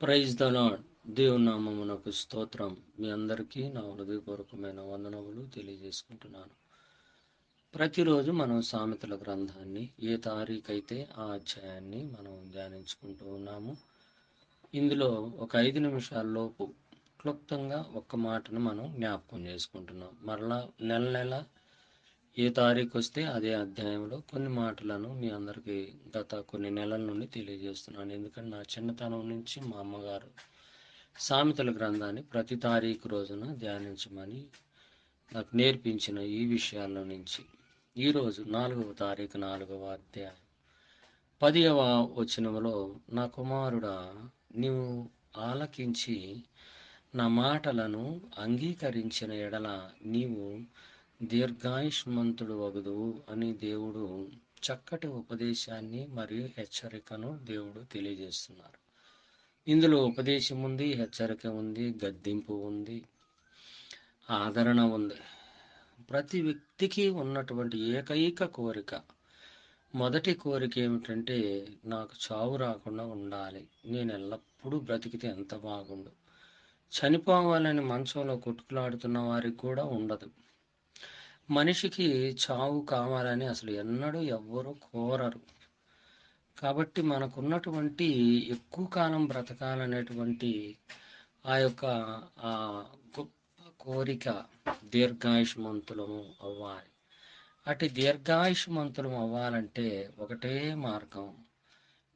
Praise the lord దేవుని నామమునకు స్తోత్రం. మీ అందరికీ నా హృదయపూర్వకమైన వందనములు తెలియజేసుకుంటున్నాను. ప్రతిరోజు మనం సామెతల గ్రంథాన్ని ఏ తారీఖు అయితే ఆ అధ్యాయాన్ని మనం ధ్యానించుకుంటూ ఉన్నాము ఇందులో ఒక ఐదు నిమిషాల్లోపు క్లుప్తంగా ఒక్క మాటను మనం జ్ఞాపకం చేసుకుంటున్నాం. మరలా నెల నెల ఏ తారీఖు వస్తే అదే అధ్యాయంలో కొన్ని మాటలను మీ అందరికీ గత కొన్ని నెలల నుండి తెలియజేస్తున్నాను. ఎందుకంటే నా చిన్నతనం నుంచి మా అమ్మగారు సామెతల గ్రంథాన్ని ప్రతి తారీఖు రోజున ధ్యానించమని నాకు నేర్పించిన ఈ విషయాల నుంచి ఈరోజు నాలుగవ తారీఖు నాలుగవ అధ్యాయం. పదియవ వచనములో నా కుమారుడా నీవు ఆలకించి నా మాటలను అంగీకరించిన ఎడల నీవు దీర్ఘాయుష్మంతుడు వగదు అని దేవుడు చక్కటి ఉపదేశాన్ని మరియు హెచ్చరికను దేవుడు తెలియజేస్తున్నారు. ఇందులో ఉపదేశం ఉంది హెచ్చరిక ఉంది గద్దింపు ఉంది ఆదరణ ఉంది. ప్రతి వ్యక్తికి ఉన్నటువంటి ఏకైక కోరిక మొదటి కోరిక ఏమిటంటే నాకు చావు రాకుండా ఉండాలి. నేను ఎల్లప్పుడూ బ్రతికితే ఎంత బాగుండు. చనిపోవాలని మంచంలో కొట్టుకులాడుతున్న వారికి కూడా ఉండదు. మనిషికి చావు కావాలని అసలు ఎన్నడూ ఎవ్వరూ కోరరు. కాబట్టి మనకున్నటువంటి ఎక్కువ కాలం బ్రతకాలనేటువంటి ఆ యొక్క ఆ గొప్ప కోరిక దీర్ఘాయుష్మంతులము అవ్వాలి. అటు దీర్ఘాయుష్మంతులం అవ్వాలంటే ఒకటే మార్గం.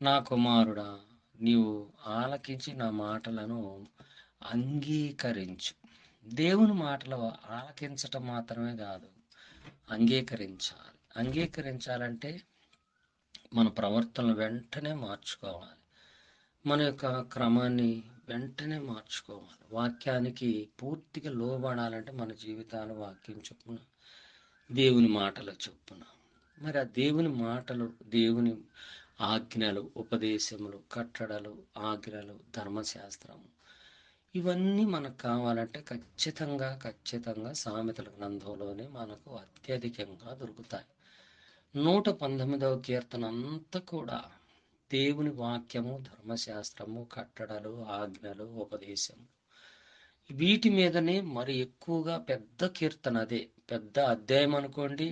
నా కుమారుడా నీవు ఆలకించి నా మాటలను అంగీకరించు. దేవుని మాటలు ఆలకించటం మాత్రమే కాదు అంగీకరించాలి. అంగీకరించాలంటే మన ప్రవర్తనలు వెంటనే మార్చుకోవాలి. మన యొక్క క్రమాన్ని వెంటనే మార్చుకోవాలి. వాక్యానికి పూర్తిగా లోబడాలంటే మన జీవితాలు వాక్యం చొప్పున దేవుని మాటల చొప్పున. మరి ఆ దేవుని మాటలు దేవుని ఆజ్ఞలు ఉపదేశములు కట్టడలు ఆజ్ఞలు ధర్మశాస్త్రము ఇవన్నీ మనకు కావాలంటే ఖచ్చితంగా ఖచ్చితంగా సామెతల గ్రంథంలోనే మనకు అత్యధికంగా దొరుకుతాయి. నూట పంతొమ్మిదవ కీర్తన అంతా కూడా దేవుని వాక్యము ధర్మశాస్త్రము కట్టడలు ఆజ్ఞలు ఉపదేశము. వీటి మీదనే మరి ఎక్కువగా పెద్ద కీర్తన అదే. పెద్ద అధ్యాయం అనుకోండి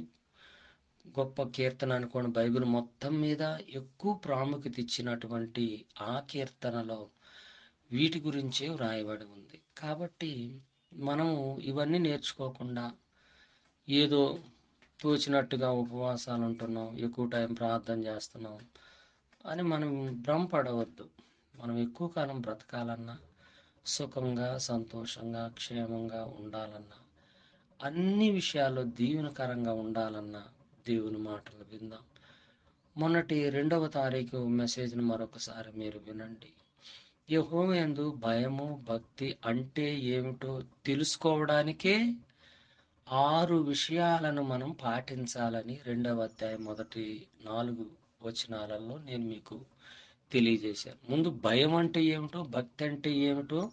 గొప్ప కీర్తన అనుకోండి బైబిల్ మొత్తం మీద ఎక్కువ ప్రాముఖ్యత ఇచ్చినటువంటి ఆ కీర్తనలో వీటి గురించే వ్రాయబడి ఉంది. కాబట్టి మనము ఇవన్నీ నేర్చుకోకుండా ఏదో తోచినట్టుగా ఉపవాసాలు ఉంటున్నాం ఎక్కువ టైం ప్రార్థన చేస్తున్నాం అని మనం భ్రమపడవద్దు. మనం ఎక్కువ కాలం బ్రతకాలన్నా సుఖంగా సంతోషంగా క్షేమంగా ఉండాలన్నా అన్ని విషయాల్లో దీవెనకరంగా ఉండాలన్నా దేవుని మాటలు విందాం. మొన్నటి రెండవ తారీఖు మెసేజ్ని మరొకసారి మీరు వినండి. యహోయందు భయము భక్తి అంటే ఏమిటో తెలుసుకోవడానికే ఆరు విషయాలను మనం పాటించాలని రెండవ అధ్యాయం మొదటి నాలుగు వచనాలలో నేను మీకు తెలియజేశాను. ముందు భయం అంటే ఏమిటో భక్తి అంటే ఏమిటో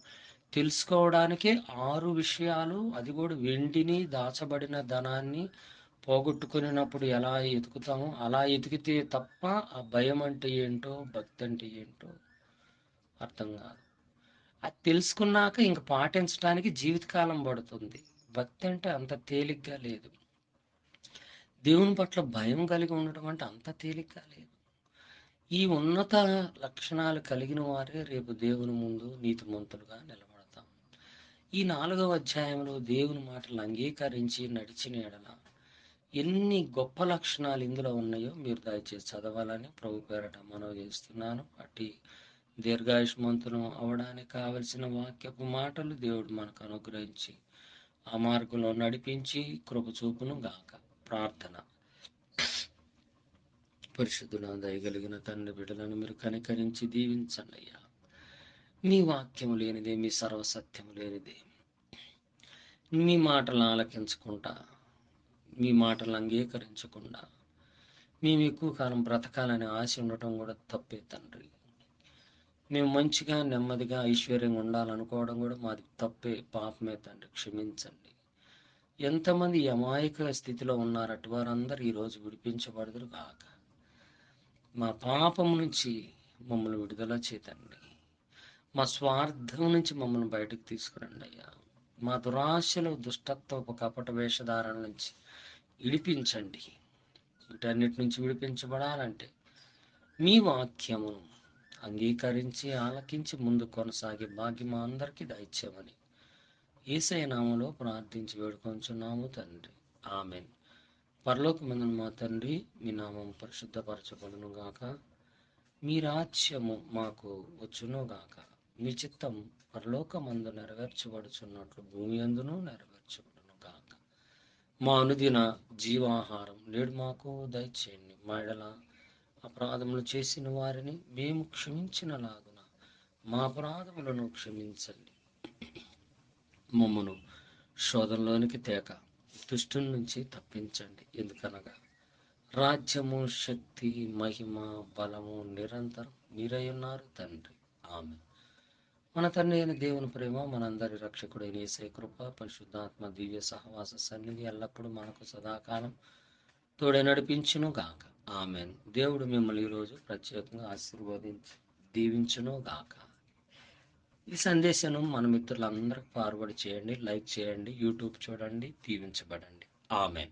తెలుసుకోవడానికే ఆరు విషయాలు. అది కూడా వెండిని దాచబడిన ధనాన్ని పోగొట్టుకునేటప్పుడు ఎలా ఎతుకుతామో అలా ఎతికితే తప్ప ఆ భయం అంటే ఏంటో భక్తి అంటే ఏంటో అర్థం కాదు. అది తెలుసుకున్నాక ఇంక పాటించడానికి జీవితకాలం పడుతుంది. భక్తి అంటే అంత తేలిగ్గా లేదు. దేవుని పట్ల భయం కలిగి ఉండడం అంటే అంత తేలిగ్గా లేదు. ఈ ఉన్నత లక్షణాలు కలిగిన వారే రేపు దేవుని ముందు నీతిమంతులుగా నిలబడతాం. ఈ నాలుగవ అధ్యాయంలో దేవుని మాటలు అంగీకరించి నడిచిన ఎడల ఎన్ని గొప్ప లక్షణాలు ఇందులో ఉన్నాయో మీరు దయచేసి చదవాలని ప్రభు పేరట మనవి చేస్తున్నాను. అట్టి దీర్ఘాయుష్మంతులం అవడానికి కావలసిన వాక్యపు మాటలు దేవుడు మనకు అనుగ్రహించి ఆ మార్గంలో నడిపించి కృప చూపును గాక. ప్రార్థన. పరిశుద్ధుల దయగలిగిన తండ్రి బిడ్డలను మీరు కనికరించి దీవించండి అయ్యా. మీ వాక్యం లేనిదే మీ సర్వసత్యం లేనిదే మీ మాటలు ఆలకించకుండా మీ మాటలు అంగీకరించకుండా మేము ఎక్కువ కాలం బ్రతకాలని ఆశ ఉండటం కూడా తప్పే తండ్రి. మేము మంచిగా నెమ్మదిగా ఐశ్వర్యంగా ఉండాలనుకోవడం కూడా మాది తప్పే. పాపమే తండ్రి క్షమించండి. ఎంతమంది అమాయక స్థితిలో ఉన్నారట వారందరూ ఈరోజు విడిపించబడదురు కాక మా పాపం నుంచి మమ్మల్ని విడుదల చేతండి. మా స్వార్థం నుంచి మమ్మల్ని బయటకు తీసుకురండి అయ్యా. మా దురాశలు దుష్టత్వపు కపట వేషధారణ నుంచి విడిపించండి. వీటన్నిటి నుంచి విడిపించబడాలంటే మీ వాక్యమును అంగీకరించి ఆలకించి ముందు కొనసాగే భాగ్యం మా అందరికీ దయచేయమని ఏసై ప్రార్థించి వేడుకొంచున్నాము తండ్రి. ఆమెన్. పరలోకమందున మా తండ్రి మీ నామం పరిశుద్ధపరచబడును గాక. మీ రాజ్యము మాకు వచ్చును గాక. మీ చిత్తం పరలోకమందు నెరవేర్చబడుచున్నట్లు భూమి అందును నెరవేర్చబడును గాక. మా అనుదిన జీవాహారం నేడు మాకు దయచేయండి. మా ఎడల అపరాధములు చేసిన వారిని మేము క్షమించినలాగున మా అపరాధములను క్షమించండి. మమ్మను శోధనలోనికి తేక దుష్టుని నుంచి తప్పించండి. ఎందుకనగా రాజ్యము శక్తి మహిమ బలము నిరంతరం మీరై ఉన్నారు తండ్రి. ఆమె మన తండ్రి అయిన దేవుని ప్రేమ మనందరి రక్షకుడైన యేసే కృప పరిశుద్ధాత్మ దివ్య సహవాస సన్నిధి ఎల్లప్పుడూ మనకు సదాకాలం తోడే నడిపించును గాక. ఆమె దేవుడు మిమ్మల్ని ఈరోజు ప్రత్యేకంగా ఆశీర్వదించి దీవించును గాక. ఈ సందేశం మన మిత్రులందరికీ ఫార్వర్డ్ చేయండి లైక్ చేయండి యూట్యూబ్ చూడండి దీవించబడండి. ఆమెన్.